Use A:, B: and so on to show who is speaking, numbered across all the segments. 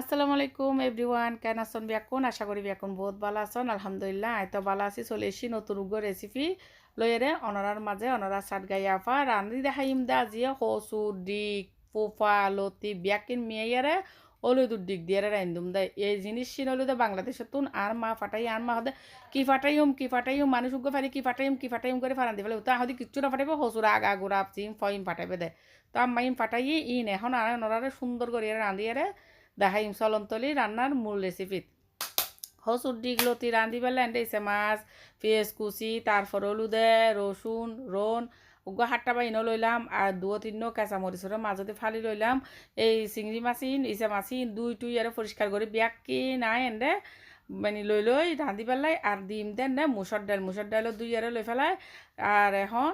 A: আসসালামু আলাইকুম এভরিওয়ান কেন আছেন? বিয়াকুন আশা করি বিয়াকুন বহুত ভালো আছেন, আলহামদুলিল্লাহ। আই তো ভালো আছি, চলে এসি নতুন উগ্র রেসিপি লইরে অনরার মাঝে, অনরা সাত গাই আফা, রান্ধি দেখাইম দা জিয়ে, হসু, ডিক পোফা লতি, বিয়াকিন, মিয়াইয়ারে অলুদুর দিক দিয়ে রাইন্দুম দেয় এই জিনিস চিন হলুদে বাংলাদেশে তুন, আর মা ফাটাই, আর মা হদে, কি ফাটাইম কি ফাটাইম, মানুষ উগ্র ফারি, কি ফাটাইম কি ফাটাইম করে ফারান দিবে তা হদি কিচ্ছু না ফাটাইবে হসুর আগা গুড়া চিম, ফইম ফাটাইবে দে। তো ইম ফাটাই ইন, এখন আর নরারে সুন্দর করিয়া রান্ধিয়ারে দেখাইম চলন্তলি রান্নার মূল রেসিপিত হসুর ডিগলতি রান্ধি পেলে এন্ডেছে মাছ, পেঁয়াজ, কুচি তারপর হলুদে রসুন রন উগ্র হাটটা বাইনও লইলাম আর দুও তিনও কেঁচা মরিচের মাজতে ফালি লইলাম এই চিংড়ি মাছিন ইসে মাছিন, দুই টুই আর পরিষ্কার করে বিয়াক কি নাই এন্ডে মানে লই লই রান্ধি পেলাই আর ডিম দেন মুসর ডাল মুসর ডালও দুই আর লই ফেলাই আর এখন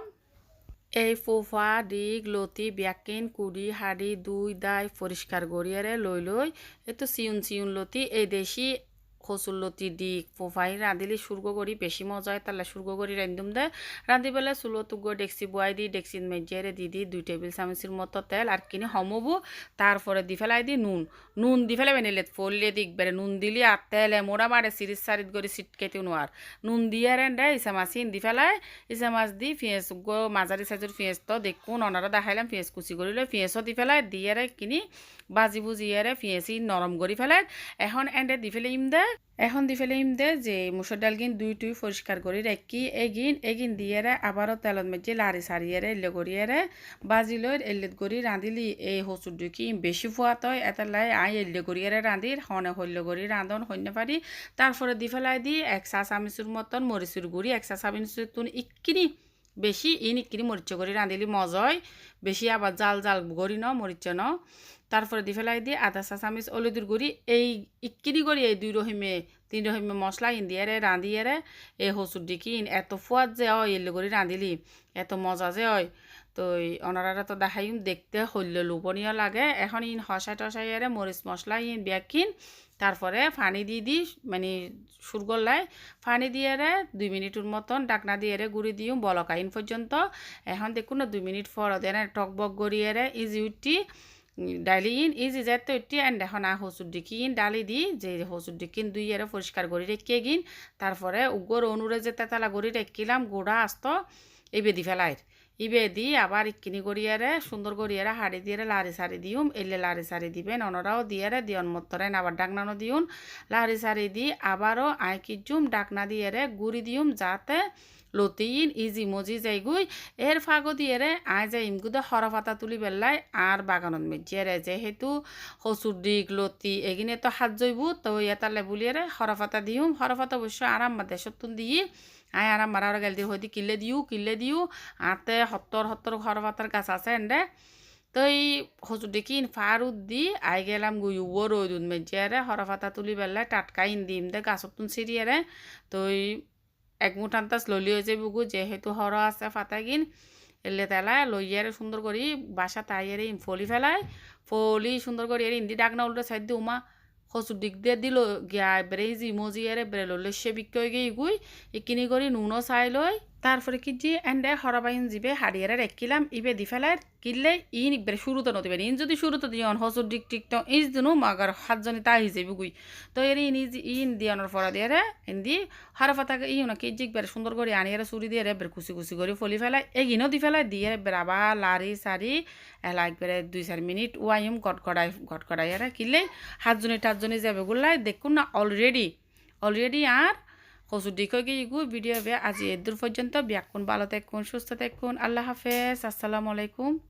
A: এই ফুফা দি গ্লতি ব্যাকিন, কুড়ি, হাড়ি, দুই দায় পরিষ্কার গড়িয়ারে লই লই এত চিউন চিউন লতি, এই দেশি কচুর লতি দি ফুফাই রাঁধিলে সুর্গ করি বেশি মজা হয় তাহলে সুর্গ করি রান্ধুম দে। রাঁধি পেলে চুলো তুগো ডেক্সি বুয়াই দি, ডেক্সিত মেজিয়ারে দি দি, দুই টেবিল চামচের মতো তেল আর কিনে হমবো তারপরে দি ফেলাই দি নুন। নুন দি ফেলে বেনিলে, ফললে দিক বেড়ে নুন দিলি আর তেলে মোড়া মারে সিরিজ সারিত করে সিটকেতে নোয়ার নুন দিয়ে রেন্ডে ইসা মাছিন দি ফেলাই ইসা মাছ দি পেঁয়াজ গো মাঝারি সাইজের পেঁয়াজ তো দেখুন অনারা দেখাইলাম, পেঁয়াজ কুচি করে লই পেঁয়াজও দি ফেলাই দিয়ে কিনি বাজি বুজিয়ারে পেঁয়াজি নরম করে ফেলাই এখন এন্ডে দি ফেলে ইম দে। এখন দি ফেলে ইম দে যে মুসুর ডাল গিন দুই টুই পরিষ্কার করে রেখি এগিন এগিন দিয়েরে আবারও তেলত মেজি লারি সারিয়েরে এলে করিয়েরে বাজি লই এল্লেত করি রাঁধিলি, এই হচুর দুকি বেশি ফুয়া তয় এটা লাই আই এল্লে করিয়েরে রাঁধির, হনে হল্য করি রাঁধন হন্য পারি। তারপরে দি ফেলাই দি এক চা চামিচুর মতন মরিচুর গুড়ি, এক চা চামিচুর তুন ইকিনি বেশি ইন ইকিনি মরিচ করি, রাঁধিলি মজয় বেশি আবার জাল জাল গড়ি ন মরিচ ন। তারপরে দি ফেলাই দিয়ে আধা চা চামিচ অলুদুর গুড়ি, এই ইকিনি করি, এই দুই রহিমে, তিন রহিমে মশলা ইন্দিয়ারে রাঁধিয়ারে এই হসুর ডিকি এত ফুয়াদ যে হয় এলে করে রাঁধিলি, এত মজা যে হয়। তো ওনারা তো দেখাইম, দেখতে হইল লোভনীয় লাগে। এখন ইন হসাই টসাইয়ারে মরিচ মশলা ইন ব্যাকিন তারপরে ফানি দিয়ে দি মানে সুরগোল্লায় ফানি দিয়ে রে দুই মিনিটের মতন ডাকনা দিয়ে রে গুড়ি দিও বলকাইন পর্যন্ত এখন দেখুন না দুই মিনিট পর দেন টক বক গড়িয়ে রে ইজি উঠি ডালি ইন ইজি যেতে উঠি এন্ড এখন আ হসুর ডিকিন ডালি দি, যে হসুর ডিকিন দুই এর পরিষ্কার করে রেখে গিন। তারপরে উগর অনুরে যে তেতালা গড়ি রেখিলাম গোড়া, আস্ত, এই বেদি ফেলাইর ইবে দি আবার ইকিনি গড়িয়ারে সুন্দর গড়িয়ারে হাড়ি দিয়ে লারি সারি দিউম, এলে লারি সারি দিবেন, অনরাও দিয়ারে, দিয়ন মতরেন আবার ডাকনানো দিউন। লারি সারি দি আবারও আই কিজুম ডাকনা দিয়ারে গুড়ি দিউম যাতে লতিন ইজি মজি যাইগুই। এর ফাগো দিয়েরে আই যাই ইমগুদে হরফাতা তুলি বেল্লাই আর বাগানত মেজিয়ারে যেহেতু হসুর দিক, লতি এগিনে তো হাত জইবু, তো এতালে বুলিয়ারে হরফাতা দিউম। হরফাতা অবশ্য আরাম মা দেশতুন দিয়ে আই আরাম মারা গেল দিয়ে হয়তো কিলে দিও কিলে দিও, আতে সত্তর সত্তর হরফাতার গাছ আছে এন্ডে তো এই হসু দেখি ফারুদ দি আই গেলাম গুই উবো রোদুন মেজিয়ারে হরফাতা তুলি বেল্লাই টাটকা ইন দিম দে গাছতুন সিরিয়ারে তো এক মুঠ আন্তাজ ললি হয়েছে বুকু যেহেতু হর আছে ফাতাগিন এলে তেলায় লইয়ারে সুন্দর করি বাসা তাইয়ারে ফলি ফেলায় ফলি সুন্দর করি এর ইন্দি ডাকনা উল্টো সাইড দি উমা। হসু দিক দিয়ে দিল, গিয়া এবারে জিমো এরে বেড়ে ললে সে বিক্রয় গিয়ে গুই ইকিনি করি নুনও চাই লই তারপরে কি যে এন্ডে হরবাইন জিবে হাড়িয়ারে রেখিলাম ইবে দি ফেলার কিনলে ইন ইকবারে শুরুতে নদিবে ইন যদি শুরুতে দিয়ন হসুর ডিক টিক তো ইজ দিনু মাগার হাতজনি তাই হিসেবে গুই। তো এর ইন ইজ ইন দিয়নের ফরা দিয়ে রে ইন দি হারা ফাতাকে ই না কেজি একবারে সুন্দর করে আনিয়ারে চুরি দিয়ে রে বের কুচি কুচি করে ফলি ফেলাই, এগিনও দি ফেলাই দিয়ে বের আবার লারি সারি, এলা একবারে দুই চার মিনিট ওয়াইম গটকড়াই গটকড়াই আরে কিনলে হাতজনি টাতজনি যাবে গুলাই দেখুন না অলরেডি অলরেডি আর কচুর দিকে গিয়ে ভিডিও বে আজি এদূর পর্যন্ত। ব্যাকুন, ভালো থাকুন, সুস্থ থাকুন। আল্লাহ হাফেজ। আসসালামু আলাইকুম।